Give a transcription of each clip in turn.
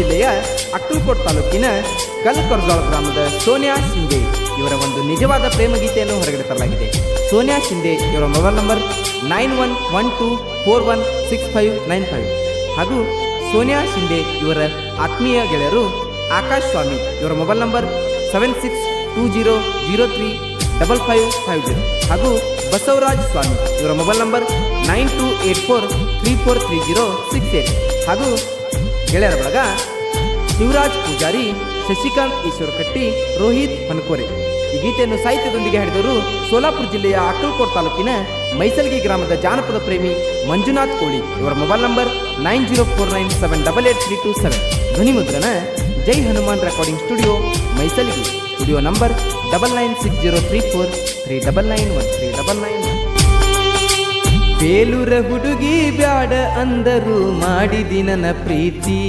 ಜಿಲ್ಲೆಯ ಅಕ್ಕಲ್ಕೋಟ್ ತಾಲೂಕಿನ ಕಲ್ಕರ್ಜಾಳ್ ಗ್ರಾಮದ ಸೋನಿಯಾ ಶಿಂದೆ ಇವರ ಒಂದು ನಿಜವಾದ ಪ್ರೇಮ ಗೀತೆಯನ್ನು ಹೊರಗಡೆ ತರಲಾಗಿದೆ. ಸೋನಿಯಾ ಶಿಂದೆ ಇವರ mobile number nine one one two four one six five nine five. ಹಾಗೂ ಸೋನಿಯಾ ಶಿಂದೆ ಇವರ ಆತ್ಮೀಯ ಗೆಳೆಯರು ಆಕಾಶ್ ಸ್ವಾಮಿ ಇವರ mobile number seven six two zero zero three double five five zero. ಹಾಗೂ ಬಸವರಾಜ್ ಸ್ವಾಮಿ ಇವರ mobile number nine two eight four three four three zero six eight. ಹಾಗೂ ಗೆಳೆಯರ ಬಳಗ ಶಿವರಾಜ್ ಪೂಜಾರಿ ಶಶಿಕಾಂತ್ ಈಶ್ವರ ಕಟ್ಟಿ ರೋಹಿತ್ ಹನ್ಕೋರೆ. ಈ ಗೀತೆಯನ್ನು ಸಾಹಿತ್ಯದೊಂದಿಗೆ ಹಾಡಿದವರು ಸೋಲಾಪುರ ಜಿಲ್ಲೆಯ ಅಕ್ಕಲ್ಕೋಟ್ ತಾಲೂಕಿನ ಮೈಸಲ್ಗಿ ಗ್ರಾಮದ ಜಾನಪದ ಪ್ರೇಮಿ ಮಂಜುನಾಥ್ ಕೋಳಿ. ಇವರ mobile number nine zero four nine seven double eight three two seven. ಧ್ವನಿ ಮುದ್ರಣ Jai Hanuman recording studio Maisalgi. Studio number double nine six zero three four three double nine one three double nine one. ಬೇಲೂರ ಹುಡುಗಿ ಬ್ಯಾಡ ಅಂದರು ಮಾಡಿದಿ ನನ್ನ ಪ್ರೀತಿ.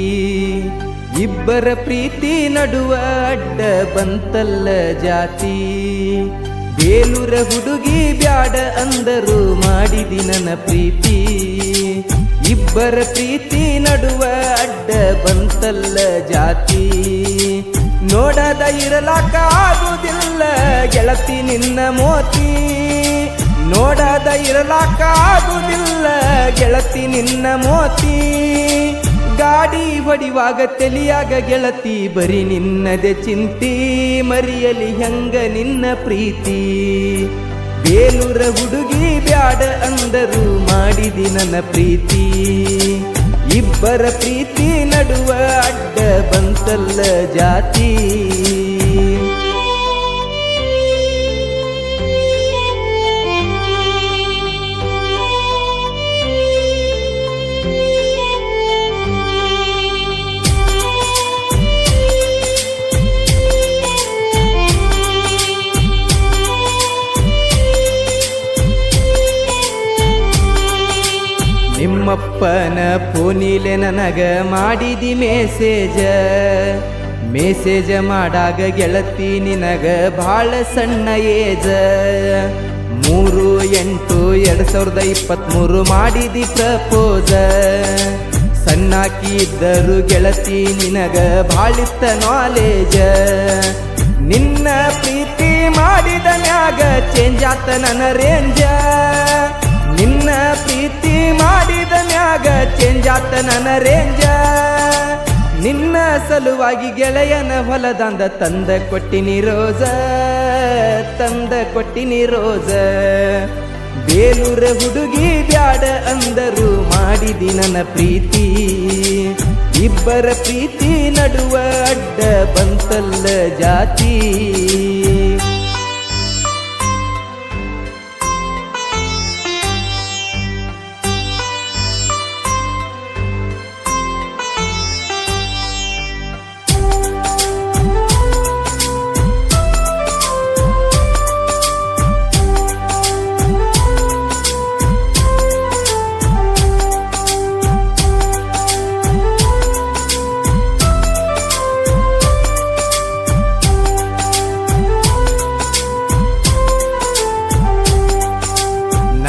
ಇಬ್ಬರ ಪ್ರೀತಿ ನಡುವ ಅಡ್ಡ ಬಂತಲ್ಲ ಜಾತಿ. ಬೇಲೂರ ಹುಡುಗಿ ಬ್ಯಾಡ ಅಂದರು ಮಾಡಿದಿ ನನ್ನ ಪ್ರೀತಿ. ಇಬ್ಬರ ಪ್ರೀತಿ ನಡುವ ಅಡ್ಡ ಬಂತಲ್ಲ ಜಾತಿ. ನೋಡದ ಇರಲಾಕ ಆಗುದಿಲ್ಲ ಗೆಳತಿ ನಿನ್ನ ಮೋತಿ. ನೋಡದ ಇರಲಾಕಾಗುವುದಿಲ್ಲ ಗೆಳತಿ ನಿನ್ನ ಮೋತಿ. ಗಾಡಿ ಹೊಡಿವಾಗ ತೆಲಿಯಾಗ ಗೆಳತಿ, ಬರೀ ನಿನ್ನದೆ ಚಿಂತಿ, ಮರಿಯಲಿ ಹೆಂಗ ನಿನ್ನ ಪ್ರೀತಿ. ಬೇಲೂರ ಹುಡುಗಿ ಬ್ಯಾಡ ಅಂದರು ಮಾಡಿದಿ ನನ್ನ ಪ್ರೀತಿ. ಇಬ್ಬರ ಪ್ರೀತಿ ನಡುವ ಅಡ್ಡ ಬಂತಲ್ಲ ಜಾತಿ. ನಿಮ್ಮಪ್ಪನ ಫೋನಿಲೆ ನನಗ ಮಾಡಿದಿ ಮೆಸೇಜ ಮೆಸೇಜ ಮಾಡಾಗ ಗೆಳತಿ ನಿನಗ ಭಾಳ ಸಣ್ಣ ಏಜ ಮೂರು, ಎಂಟು, ಎರಡು ಸಾವಿರದ ಇಪ್ಪತ್ತ್ಮೂರು ಮಾಡಿದಿ ಪ್ರಪೋಸ ಸಣ್ಣಾಕಿ ಇದ್ದರು ಗೆಳತಿ ನಿನಗ ಭಾಳಿತ್ತ ನಾಲೇಜ ನಿನ್ನ ಪ್ರೀತಿ ಮಾಡಿದ ಮ್ಯಾಗ ಚೇಂಜ್ ಆತ ನನ್ನ ರೇಂಜ ಪ್ರೀತಿ ಮಾಡಿದ ಮ್ಯಾಗ ಚೇಂಜ್ ಆತ ನನ್ನ ರೇಂಜ ನಿನ್ನ ಸಲುವಾಗಿ ಗೆಳೆಯನ ಹೊಲದಂದ ತಂದ ಕೊಟ್ಟಿನಿ ರೋಜ, ತಂದ ಕೊಟ್ಟಿನಿ ರೋಜ. ಬೇಲೂರ ಹುಡುಗಿ ಬ್ಯಾಡ ಅಂದರು ಮಾಡಿದಿ ನನ್ನ ಪ್ರೀತಿ. ಇಬ್ಬರ ಪ್ರೀತಿ ನಡುವ ಅಡ್ಡ ಬಂತಲ್ಲ ಜಾತಿ.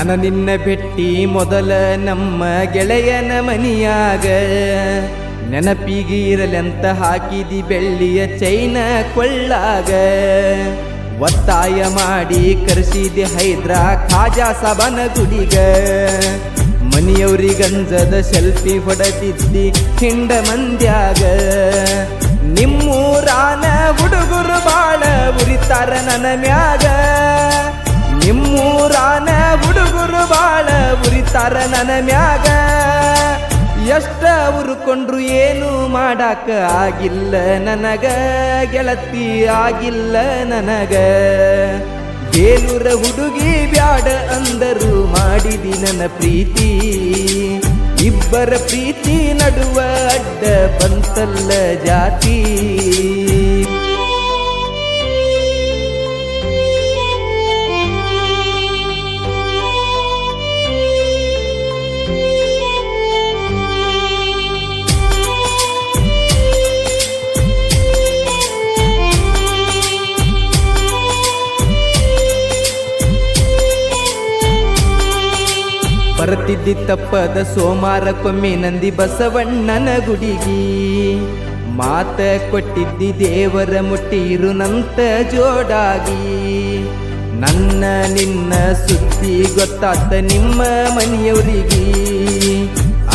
ನನ್ನ ನಿನ್ನ ಬೆಟ್ಟಿ ಮೊದಲ ನಮ್ಮ ಗೆಳೆಯನ ಮನಿಯಾಗ. ನೆನಪಿಗೆ ಇರಲೆಂತ ಹಾಕಿದಿ ಬೆಳ್ಳಿಯ ಚೈನ ಕೊಳ್ಳಾಗ. ಒತ್ತಾಯ ಮಾಡಿ ಕರೆಸಿದೆ ಹೈದ್ರಾ ಖಾಜಾ ಸಬನ ಗುಡಿಗ. ಮನಿಯವ್ರಿಗಂಜದ ಸೆಲ್ಫಿ ಹೊಡೆದಿದ್ದಿ ಹಿಂಡ ಮಂದ್ಯಾಗ ನಿಮ್ಮೂರಾನ ಹುಡುಗರು ಬಾಳ ಉರಿತಾರ ನನ್ನ ಮ್ಯಾಗ. ನಿಮ್ಮೂರಾನ ಹುಡುಗರು ಬಾಳ ಉರಿತಾರ ನನ್ನ ಮ್ಯಾಗ. ಎಷ್ಟ ಉರುಕೊಂಡ್ರು ಏನು ಮಾಡಾಕ ಆಗಿಲ್ಲ ನನಗ, ಗೆಳತಿ ಆಗಿಲ್ಲ ನನಗ. ಬೇಲೂರ ಹುಡುಗಿ ಬ್ಯಾಡ ಅಂದರು ಮಾಡಿದಿ ನನ್ನ ಪ್ರೀತಿ. ಇಬ್ಬರ ಪ್ರೀತಿ ನಡುವ ಅಡ್ಡ ಬಂತಲ್ಲ ಜಾತಿ. ಬರ್ತಿದ್ದಿ ತಪ್ಪದ ಸೋಮಾರಕ್ಕೊಮ್ಮೆ ನಂದಿ ಬಸವಣ್ಣನ ಗುಡಿಗಿ. ಮಾತ ಕೊಟ್ಟಿದ್ದಿ ದೇವರ ಮುಟ್ಟಿರು ನಂತ ಜೋಡಾಗಿ. ನನ್ನ ನಿನ್ನ ಸುದ್ದಿ ಗೊತ್ತಾತ ನಿಮ್ಮ ಮನೆಯವರಿಗೆ.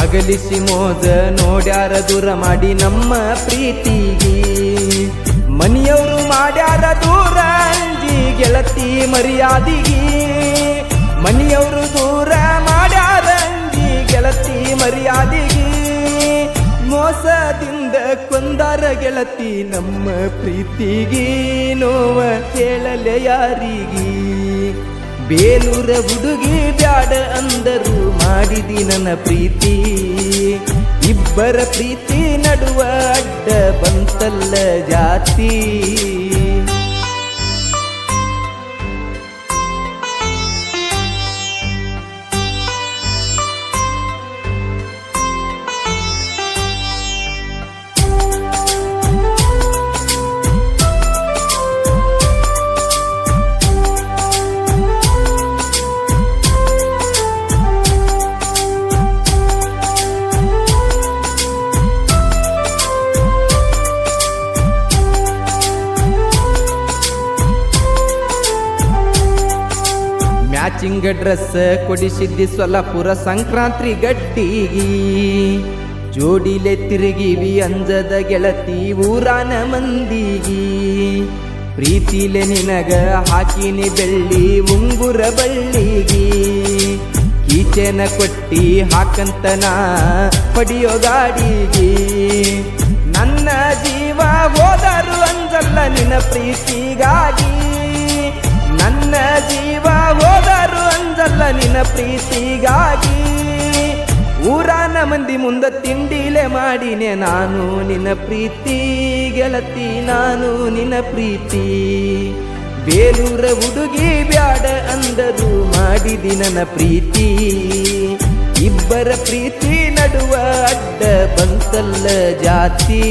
ಅಗಲಿಸಿ ಮೋದ ನೋಡ್ಯಾರ ದೂರ ಮಾಡಿ ನಮ್ಮ ಪ್ರೀತಿಗೆ. ಮನೆಯವರು ಮಾಡ್ಯಾರ ದೂರ ಅಂಜಿ ಗೆಳತಿ ಮರ್ಯಾದಿಗೆ. ಮನೆಯವರು ದೂರ ಮಾಡಿ ಗೆಳತಿ ಮರ್ಯಾದಿಗೆ. ಮೋಸದಿಂದ ಕೊಂದಾರ ಗೆಳತಿ ನಮ್ಮ ಪ್ರೀತಿಗೆ. ನೋವ ಕೇಳಲೆ ಯಾರಿಗಿ? ಬೇಲೂರ ಹುಡುಗಿ ಬ್ಯಾಡ ಅಂದರು, ಮಾಡಿದಿ ನನ್ನ ಪ್ರೀತಿ. ಇಬ್ಬರ ಪ್ರೀತಿ ನಡುವ ಅಡ್ಡ ಬಂತಲ್ಲ ಜಾತಿ. ಡ್ರೆಸ್ ಕೊಡಿಸಿದ್ದಿ ಸೊಲಪುರ ಸಂಕ್ರಾಂತಿ ಗಟ್ಟಿಗಿ. ಜೋಡಿಲೆ ತಿರುಗಿವಿ ಅಂಜದ ಗೆಳತಿ ಊರಾನ ಮಂದಿಗಿ. ಪ್ರೀತಿಲೆ ನಿನಗ ಹಾಕಿನಿ ಬೆಳ್ಳಿ ಉಂಗುರ ಬಳ್ಳಿಗಿ. ಈಚೆನ ಕೊಟ್ಟಿ ಹಾಕಂತನ ಪಡಿಯೋ ಗಾಡಿಗಿ. ನನ್ನ ಜೀವ ಹೋದರು ಅಂಜಲ್ಲ ನಿನ್ನ ಪ್ರೀತಿಗಾಗಿ. ನನ್ನ ಜೀವ ನಿನ್ನ ಪ್ರೀತಿಗಾಗಿ. ಊರಾನ ಮಂದಿ ಮುಂದ ತಿಂಡಿಲೆ ಮಾಡಿನೆ ನಾನು. ನಿನ್ನ ಪ್ರೀತಿ ಗೆಳತಿ ನಾನು, ನಿನ್ನ ಪ್ರೀತಿ. ಬೇಲೂರ ಹುಡುಗಿ ಬ್ಯಾಡ ಅಂದರು ಮಾಡಿದಿ ನನ್ನ ಪ್ರೀತಿ. ಇಬ್ಬರ ಪ್ರೀತಿ ನಡುವ ಅಡ್ಡ ಬಂತಲ್ಲ ಜಾತಿ.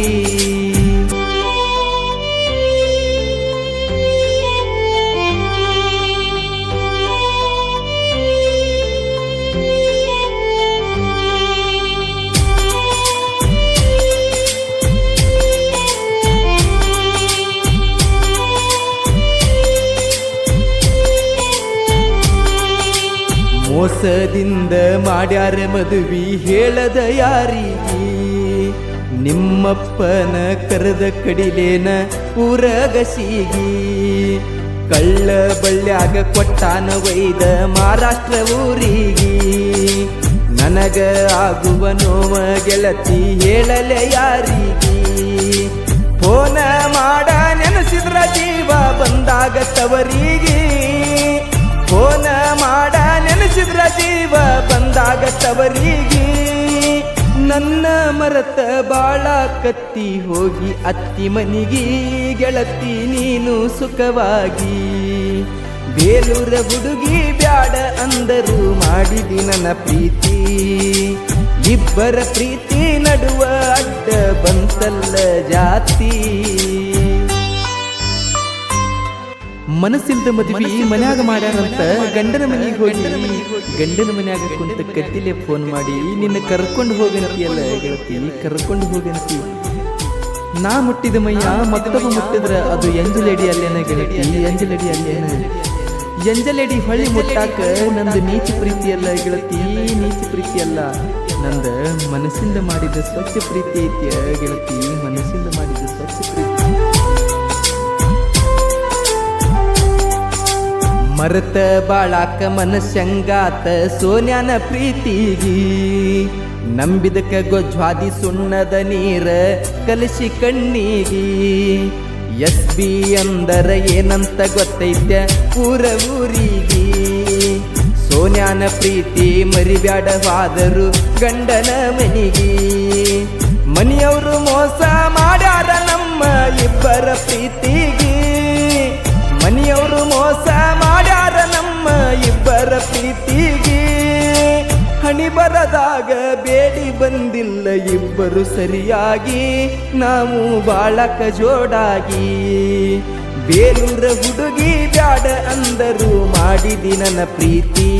ಮೋಸದಿಂದ ಮಾಡ್ಯಾರ ಮದುವಿ ಹೇಳದ ಯಾರಿಗೆ? ನಿಮ್ಮಪ್ಪನ ಕರೆದ ಕಡಿಲೇನ ಊರಗಸಿಗಿ ಕಳ್ಳ ಬಳ್ಳ್ಯಾಗ ಕೊಟ್ಟಾನ ವೈದ ಮಹಾರಾಷ್ಟ್ರ ಊರಿಗಿ. ನನಗ ಆಗುವ ನೋವ ಗೆಳತಿ ಹೇಳಲೆ ಯಾರಿಗಿ? ಫೋನ ಮಾಡ ನೆನೆಸಿದ್ರ ಜೀವ ಬಂದಾಗ ತವರಿಗೆ. ಜೀವ ಬಂದಾಗ ತವರಿಗೆ ನನ್ನ ಮರತ ಬಾಳ ಕತ್ತಿ ಹೋಗಿ ಅತ್ತಿ ಮನಿಗೆ ಗೆಳತಿ ನೀನು ಸುಖವಾಗಿ. ಬೇಲೂರ ಹುಡುಗಿ ಬ್ಯಾಡ ಅಂದರು ಮಾಡಿದಿ ನನ್ನ ಪ್ರೀತಿ. ಇಬ್ಬರ ಪ್ರೀತಿ ನಡುವ ಅಡ್ಡ ಬಂತಲ್ಲ ಜಾತಿ. ಮನಸ್ಸಿಲ್ದ ಮದ್ವಿ ಮನ್ಯಾಗ ಮಾಡ್ಯಾರಂತ ಗಂಡನ ಮನೆಗೆ ಹೋಗಿ ಗಂಡನ ಮನ್ಯಾಗ ಕುಂತ ಕತ್ತಿಲೆ ಫೋನ್ ಮಾಡಿ ನಿನ್ನ ಕರ್ಕೊಂಡು ಹೋಗಂತಿಯಲ್ಲ ಗೆಳತಿ ಕರ್ಕೊಂಡು ಹೋಗಂತಿ ನಾ ಮುಟ್ಟಿದ ಮೈಯ? ಮತ್ತೊಬ್ಬ ಮುಟ್ಟಿದ್ರ ಅದು ಎಂಜಲೆಡಿ ಅಲ್ಲೇನ? ಗೆಳತಿ ಎಂಜಲೆಡಿ ಅಲ್ಲೇನ? ಎಂಜಲೆಡಿ ಹೊಳ್ಳಿ ಮುಟ್ಟಾಕ ನಂದು ನೀಚ ಪ್ರೀತಿ ಅಲ್ಲ ಗೆಳತಿ ನೀಚ ಪ್ರೀತಿ ಅಲ್ಲ. ನಂದ ಮನಸ್ಸಿಂದ ಮಾಡಿದ ಸ್ವಚ್ಛ ಪ್ರೀತಿ ಐತಿಯ ಗೆಳತಿ ಮನಸ್ಸಿಂದ ಮಾಡಿದ ಸ್ವಚ್ಛ ಪ್ರೀತಿ. ಮರತ ಬಾಳಾಕ ಮನಸ್ಸಂಗಾತ ಸೋನ್ಯಾನ ಪ್ರೀತಿಗಿ. ನಂಬಿದಕ ಗೊಜ್ವಾದಿ ಸುಣ್ಣದ ನೀರ ಕಲಸಿ ಕಣ್ಣಿಗಿ. ಎಸ್ ಬಿ ಅಂದರ ಏನಂತ ಗೊತ್ತೈತ್ಯ ಊರ ಊರಿಗಿ. ಸೋನ್ಯಾನ ಪ್ರೀತಿ ಮರಿಬ್ಯಾಡವಾದರು ಗಂಡನ ಮನಿಗಿ. ಮನೆಯವರು ಮೋಸ ಮಾಡ್ಯಾರ ನಮ್ಮ ಇಬ್ಬರ ಪ್ರೀತಿಗಿ. ಮನೆಯವರು ಮೋಸ ನಮ್ಮ ಇಬ್ಬರ ಪ್ರೀತಿಗೆ ಹಣಿ ಬರದಾಗ ಬೇಡಿ ಬಂದಿಲ್ಲ ಇಬ್ಬರು ಸರಿಯಾಗಿ. ನಾವು ಬಾಳಕ ಜೋಡಾಗಿ ಬೇಲೂರ ಹುಡುಗಿ ಬ್ಯಾಡ ಅಂದರು ಮಾಡಿದಿ ನನ್ನ ಪ್ರೀತಿ.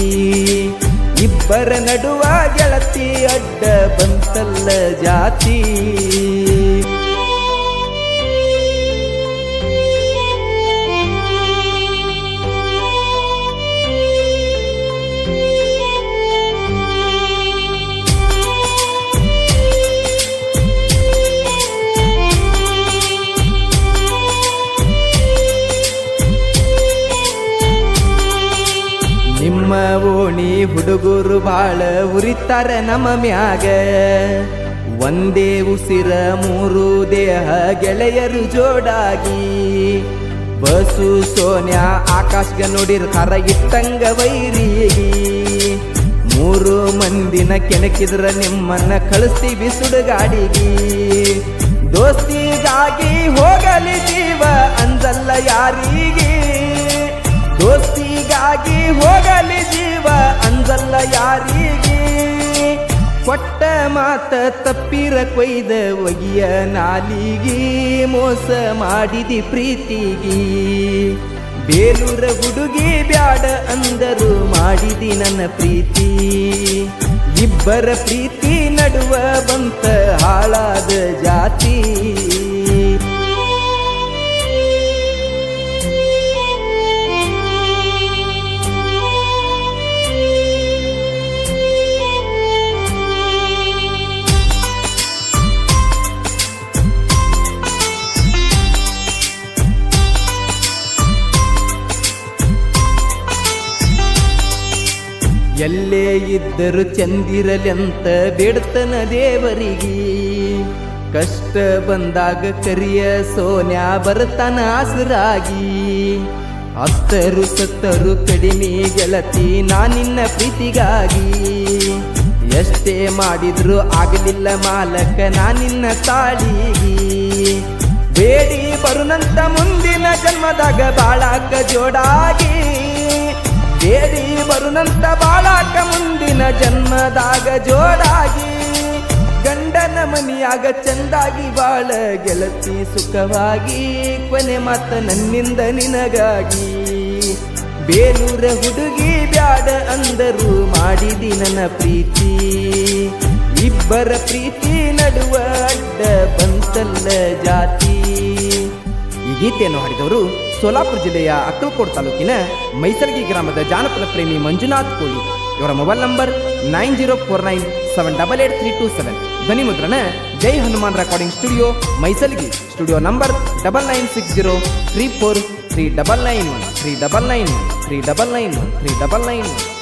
ಇಬ್ಬರ ನಡುವ ಗೆಳತಿ ಅಡ್ಡ ಬಂತಲ್ಲ ಜಾತಿ. ಹುಡುಗರು ಬಾಳ ಉರಿತಾರ ನಮ್ಮ ಮ್ಯಾಗ. ಒಂದೇ ಉಸಿರ, ಮೂರು ದೇಹ, ಗೆಳೆಯರು ಜೋಡಾಗಿ. ಬಸು, ಸೋನ್ಯಾ, ಆಕಾಶ್ಗ ನೋಡಿರ್ತಾರ ಇಟ್ಟಂಗ ವೈರಿ ಮೂರು ಮಂದಿನ ಕೆಣಕಿದ್ರ ನಿಮ್ಮನ್ನ ಕಳಿಸ್ತೀವಿ ಸುಡುಗಾಡಿಗಿ. ದೋಸ್ತಿಗಾಗಿ ಹೋಗಲಿ ಜೀವ ಅಂದಲ್ಲ ಯಾರಿಗೆ. ದೋಸ್ತಿಗಾಗಿ ಹೋಗಲಿ ಜೀವ ಯಾರಿಗೆ? ಕೊಟ್ಟ ಮಾತ ತಪ್ಪಿರ ಕೊಯ್ದ ಒಗಿಯ ನಾಲಿಗೆ ಮೋಸ ಮಾಡಿದಿ ಪ್ರೀತಿಗಿ. ಬೇಲೂರ ಹುಡುಗಿ ಬ್ಯಾಡ ಅಂದರು ಮಾಡಿದಿ ನನ್ನ ಪ್ರೀತಿ. ಇಬ್ಬರ ಪ್ರೀತಿ ನಡುವ ಬಂತ ಹಾಳಾದ ಜಾತಿ. ಇದ್ದರು ಚಂದಿರಲೆಂತ ಬೇಡ್ತನ ದೇವರಿಗೆ. ಕಷ್ಟ ಬಂದಾಗ ಕರಿಯ ಸೋನ್ಯಾ ಬರ್ತಾನ ಆಸರಾಗಿ ಅತ್ತರು ಸತ್ತರು ಕಡಿಮೆ ಗೆಳತಿ ನಾನಿನ್ನ ಪ್ರೀತಿಗಾಗಿ. ಎಷ್ಟೇ ಮಾಡಿದ್ರು ಆಗಲಿಲ್ಲ ಮಾಲಕ ನಾನಿನ್ನ ತಾಳಿಗಿ. ಬೇಡಿ ಬರುನಂತ ಮುಂದಿನ ಜನ್ಮದಾಗ ಬಾಳಾಕ ಜೋಡಾಗಿ. ಬರುನಂತ ಬಾಳಾಕ ಮುಂದಿನ ಜನ್ಮದಾಗ ಜೋಡಾಗಿ ಗಂಡನ ಮನಿಯಾಗ ಚಂದಾಗಿ ಬಾಳ ಗೆಲತಿ ಸುಖವಾಗಿ. ಕೊನೆ ಮಾತ ನನ್ನಿಂದ ನಿನಗಾಗಿ. ಬೇಲೂರ ಹುಡುಗಿ ಬ್ಯಾಡ ಅಂದರು ಮಾಡಿದಿ ನನ್ನ ಪ್ರೀತಿ. ಇಬ್ಬರ ಪ್ರೀತಿ ನಡುವ ಅಡ್ಡ ಬಂತಲ್ಲ ಜಾತಿ. ಗೀತೆಯನ್ನು ಹಾಡಿದವರು ಸೋಲಾಪುರ ಜಿಲ್ಲೆಯ ಅಕ್ಕಲಕೋಟ್ ತಾಲೂಕಿನ ಮೈಸರ್ಗಿ ಗ್ರಾಮದ ಜಾನಪದ ಪ್ರೇಮಿ ಮಂಜುನಾಥ್ ಕೋಳಿ. ಇವರ mobile number nine zero four nine seven double eight three two seven. ಧ್ವನಿ ಮುದ್ರಣ Jai Hanuman recording studio Maisalgi. Studio number double nine six zero three four three double nine one, three double nine one, three double nine one, three double nine one.